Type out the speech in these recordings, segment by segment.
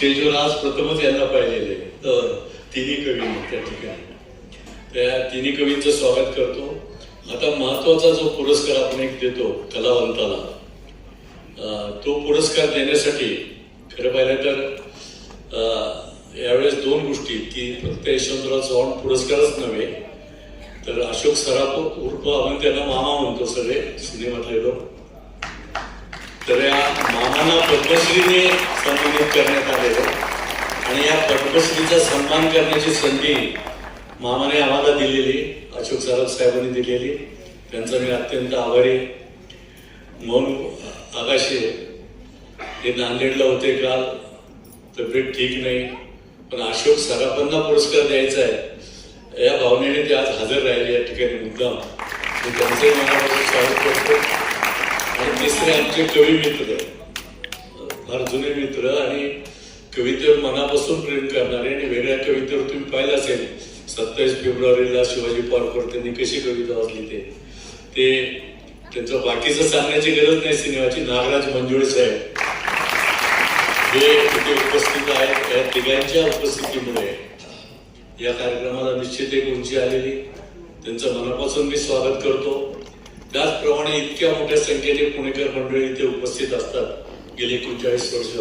स्टेजवर आज प्रथमच यांना पाहिलेले. तर तिन्ही कवी त्या ठिकाणी. त्या तिन्ही कवींचं स्वागत करतो. आता महत्त्वाचा जो पुरस्कार आपण एक देतो कलावंताला तो पुरस्कार देण्यासाठी खरं पाहिलं तर यावेळेस दोन गोष्टी की फक्त यशवंतराव चव्हाण पुरस्कारच नव्हे तर अशोक सराफ उर्फ आपण त्यांना मामा म्हणतो सगळे सिनेमातले लोक. तर या मामांना पद्मश्रीने सन्मानित करण्यात आलेलं आणि या पद्मश्रीचा सन्मान करण्याची संधी मामाने आम्हाला दिलेली अशोक सराफ साहेबांनी दिलेली. त्यांचा मी अत्यंत आभारी. म्हणून आकाशी हे नांदेडला होते काल. तब्येत ठीक नाही. पण अशोक सराफांना पुरस्कार द्यायचा आहे. या भावनेने ते आज हजर राहिले या ठिकाणी मुद्दाम. मी त्यांचंही मनापासून स्वागत करतो. आणि तिसरे आमचे कवी मित्र. फार जुने मित्र आणि कवितेवर मनापासून प्रेम करणारे आणि वेगळ्या कवितेवर तुम्ही पाहिलं असेल सत्तावीस फेब्रुवारीला शिवाजी पारकर त्यांनी कशी कविता वाचली ते. ते त्यांचं बाकीचं सांगण्याची गरज नाही सिनेमाची नागराज मंजुळे साहेब. हे तिथे उपस्थित आहेत. या तिघांच्या उपस्थितीमुळे या कार्यक्रमाला निश्चित एक उंची आलेली. त्यांचं मनापासून मी स्वागत करतो. त्याचप्रमाणे इतक्या मोठ्या संख्येने पुणेकर मंडळी इथे उपस्थित असतात गेली एकोणचाळीस वर्ष.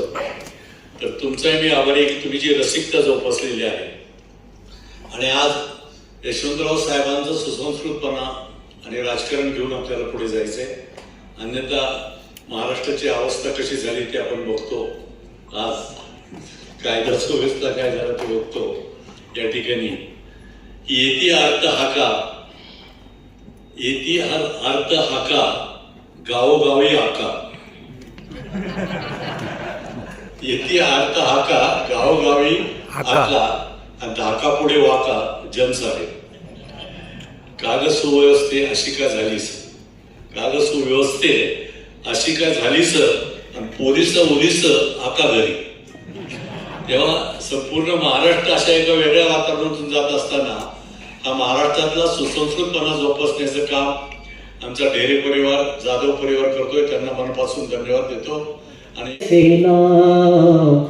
तर तुमचाही मी आभारी आहे की तुम्ही जी रसिकता जोपासलेली आहे. आणि आज यशवंतराव साहेबांचा सुसंस्कृतपणा आणि राजकारण घेऊन आपल्याला पुढे जायचंय. अन्यथा महाराष्ट्राची अवस्था कशी झाली ते आपण बघतो. आज कायदा सुव्यवस्था काय झाला ते बघतो. या ठिकाणी. येती अर्थ हाका येती हर अर्थ हाका गावोगावी हाका. येती अर्थ हाका गावोगावी हाका. आणि धाका पुढे वाका जनसारे काग सुव्यवस्थे अशी का झालीस काग सुव्यवस्थे अशी का झालीस आणि पोलीस ओलीस आका घरी. तेव्हा संपूर्ण महाराष्ट्र अशा एका वेगळ्या वातावरणातून जात असताना हा महाराष्ट्रातला सुसंस्कृतपणा जोपासण्याचं काम आमचा ढेरे परिवार जाधव परिवार करतोय त्यांना मनापासून धन्यवाद देतो. आणि सेना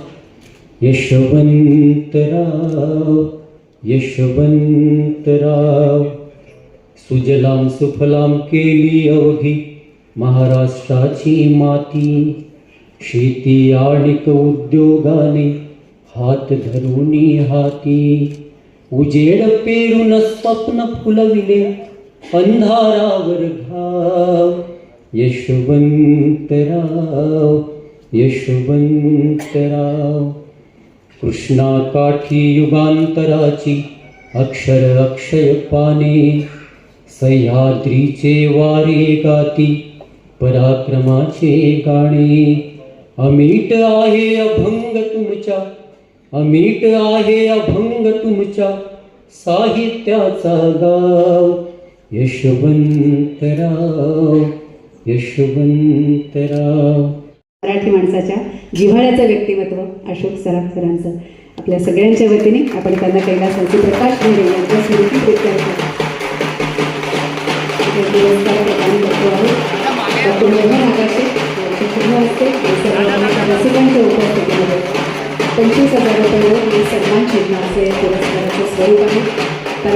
यशवंतराव यशवंतराव सुजलाम सुफलाम केली अवघी महाराष्ट्राची माती शेती आणि उद्योगाने हात धरून हाती उजेड पेरून स्वप्न फुलविले अंधारावर घाव. यशवंतराव यशवंतराव. कृष्णाकाठी युगांतराची अक्षर अक्षय पाने सह्याद्रीचे वारे गाती पराक्रमाचे गाणे. अमीट आहे अभंग तुमच्या अमीट आहे अभंग तुमच्या साहित्याचा गाव. यशवंतराव यशवंतराव. मराठी माणसाच्या जिव्हाळ्याचं व्यक्तिमत्व अशोक सराफ सरांचं. आपल्या सगळ्यांच्या वतीने आपण त्यांना कैलासांचे प्रकाश भेडे यांच्या स्मृती प्रित्यर्थ पुरस्कार उपस्थितीमध्ये पंचवीस हजार रुपये सन्मान चिन्ह असे पुरस्काराचे स्वरूप आहे. तर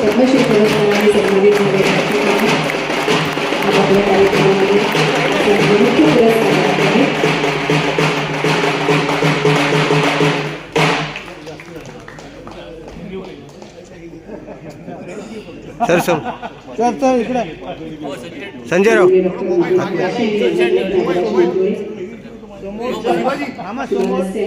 पद्मश्री पुरस्काराने सन्मानित झाले. आपल्या कार्यक्रमामध्ये मुख्य पुरस्कार आहे. Sir sir. संजय राव. समोर